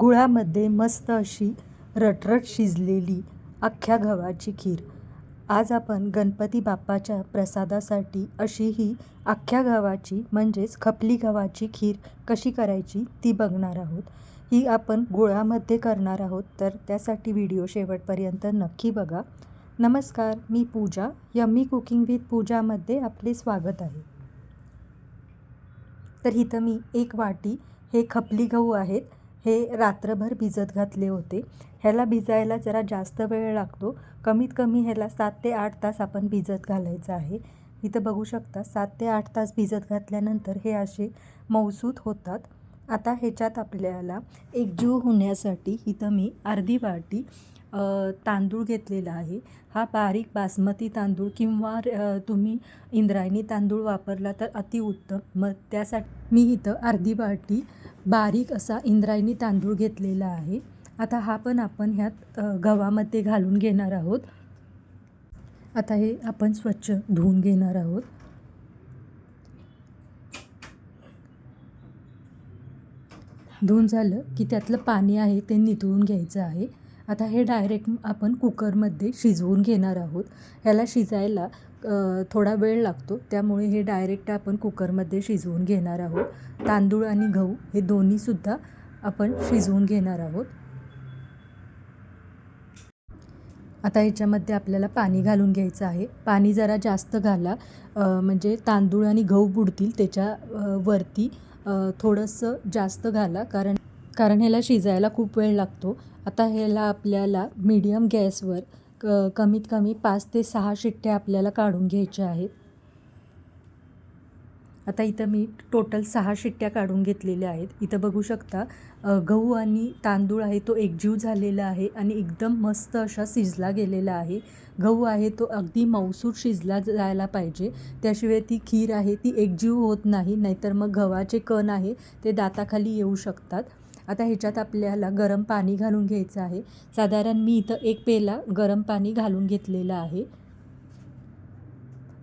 गुळामध्ये मस्त अशी रटरट शिजलेली अख्ख्या गव्हाची खीर. आज आपण गणपती बाप्पाच्या प्रसादासाठी अशी ही अख्ख्या गव्हाची म्हणजेच खपली गव्हाची खीर कशी करायची ती बघणार आहोत. ही आपण गुळामध्ये करणार आहोत तर त्यासाठी व्हिडिओ शेवटपर्यंत नक्की बघा. नमस्कार मी पूजा. यम्मी कुकिंग विथ पूजामध्ये आपले स्वागत आहे. तर इथं मी एक वाटी हे खपली गहू आहेत. हे रात्रभर भिजत घातले होते. ह्याला भिजायला जरा जास्त वेळ लागतो. कमीत कमी ह्याला सात ते आठ तास आपण भिजत घालायचं आहे. इथं बघू शकता सात ते आठ तास भिजत घातल्यानंतर हे असे मौसूत होतात. आता ह्याच्यात आपल्याला एकजीव होण्यासाठी इथं मी अर्धी वाटी तांदूळ घेतलेला आहे. हा बारीक बासमती तांदूळ किंवा तुम्ही इंद्रायणी तांदूळ वापरला तर अतिउत्तम मग त्यासाठी मी इथं अर्धी वाटी बारीक असा इंद्रायणी तांदूळ घेतलेला आहे. आता हा पण आपण ह्यात गव्हामध्ये घालून घेणार आहोत. आता हे आपण स्वच्छ धुवून घेणार आहोत. धुवून झालं की त्यातलं पाणी आहे ते निथळून घ्यायचं आहे. आता हे डायरेक्ट आपण कुकरमध्ये शिजवून घेणार आहोत. ह्याला शिजायला थोडा वेळ लागतो. त्यामुळे हे डायरेक्ट आपण कुकरमध्ये शिजवून घेणार आहोत. तांदूळ आणि गहू हे दोन्हीसुद्धा आपण शिजवून घेणार आहोत. आता ह्याच्यामध्ये आपल्याला पाणी घालून घ्यायचं आहे. पाणी जरा जास्त घाला. म्हणजे तांदूळ आणि गहू बुडतील त्याच्या वरती थोडंसं जास्त घाला. कारण कारण ह्याला शिजायला खूप वेळ लागतो. आता ह्याला आपल्याला मीडियम गॅसवर क कमीत कमी पाच ते सहा शिट्ट्या आपल्याला काढून घ्यायच्या आहेत. आता इथं मी टोटल सहा शिट्ट्या काढून घेतलेल्या आहेत. इथं बघू शकता गहू आणि तांदूळ आहे तो एकजीव झालेला आहे आणि एकदम मस्त असा शिजला गेलेला आहे. गहू आहे तो अगदी मौसूर शिजला जायला पाहिजे. त्याशिवाय ती खीर आहे ती एकजीव होत नाही. नाहीतर मग गव्हाचे कण आहे ते दाताखाली येऊ शकतात. आता ह्याच्यात आपल्याला गरम पाणी घालून घ्यायचं आहे. साधारण मी इथं एक पेला गरम पाणी घालून घेतलेलं आहे.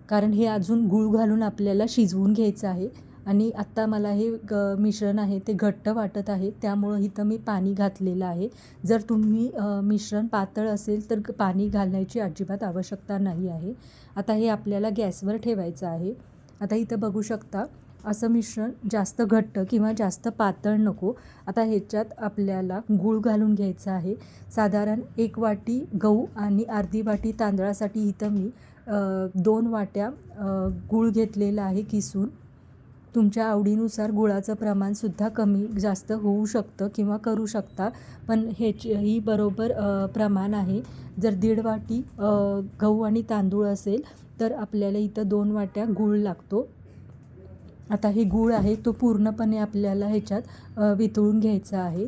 कारण हे अजून गूळ घालून आपल्याला शिजवून घ्यायचं आहे. आणि आत्ता मला हे ग मिश्रण आहे ते घट्ट वाटत आहे. त्यामुळं इथं मी पाणी घातलेलं आहे. जर तुम्ही मिश्रण पातळ असेल तर पाणी घालण्याची अजिबात आवश्यकता नाही आहे. आता हे आपल्याला गॅसवर ठेवायचं आहे. आता इथं बघू शकता असं मिश्रण जास्त घट्ट किंवा जास्त पातळ नको. आता ह्याच्यात आपल्याला गूळ घालून घ्यायचं आहे. साधारण एक वाटी गहू आणि अर्धी वाटी तांदळासाठी इथं मी दोन वाट्या गूळ घेतलेला आहे किसून. तुमच्या आवडीनुसार गुळाचं प्रमाणसुद्धा कमी जास्त होऊ शकतं किंवा करू शकता. पण ह्याची ही बरोबर प्रमाण आहे. जर दीड वाटी गहू आणि तांदूळ असेल तर आपल्याला इथं दोन वाट्या गूळ लागतो. आता हे गूळ आहे तो पूर्णपणे आपल्याला ह्याच्यात वितळून घ्यायचा आहे.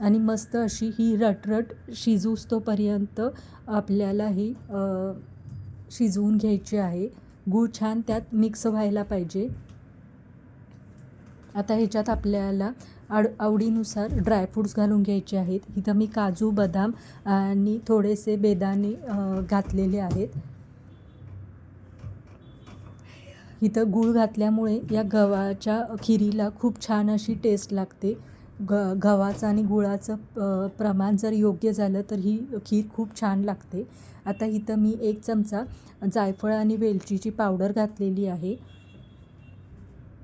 आणि मस्त अशी ही रटरट शिजूस तोपर्यंत आपल्याला ही शिजवून घ्यायची आहे. गूळ छान त्यात मिक्स व्हायला पाहिजे. आता ह्याच्यात आपल्याला आड आवडीनुसार ड्रायफ्रूट्स घालून घ्यायचे आहेत. इथं मी काजू बदाम आणि थोडेसे बेदाणे घातलेले आहेत. इथं गूळ घातल्यामुळे या गव्हाच्या खिरीला खूप छान अशी टेस्ट लागते. ग गव्हाचं आणि गुळाचं प्रमाण जर योग्य झालं तर ही खीर खूप छान लागते. आता इथं मी एक चमचा जायफळ आणि वेलचीची पावडर घातलेली आहे.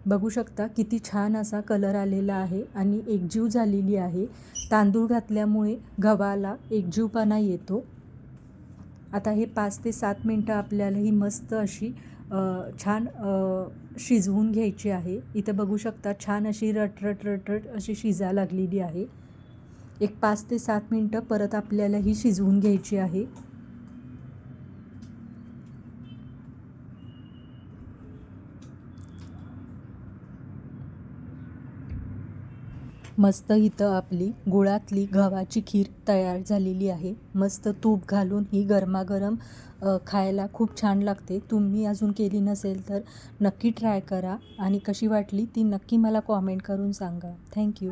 बघू शकता किती छान असा कलर आलेला आहे आणि एकजीव झालेली आहे. तांदूळ घातल्यामुळे गव्हाला एकजीवपणा येतो. आता हे पाच ते सात मिनटं आपल्याला ही मस्त अशी छान शिजवून घ्यायची आहे. इथं बघू शकता छान अशी रटरट रटरट अशी शिजा लागलेली आहे. एक पाच ते सात मिनटं परत आपल्याला ही शिजवून घ्यायची आहे. मस्त इथं आपली गुळातली गव्हाची खीर तयार झालेली आहे. मस्त तूप घालून ही गरमागरम खायला खूप छान लागते. तुम्ही अजून केली नसेल तर नक्की ट्राय करा आणि कशी वाटली ती नक्की मला कॉमेंट करून सांगा. थँक्यू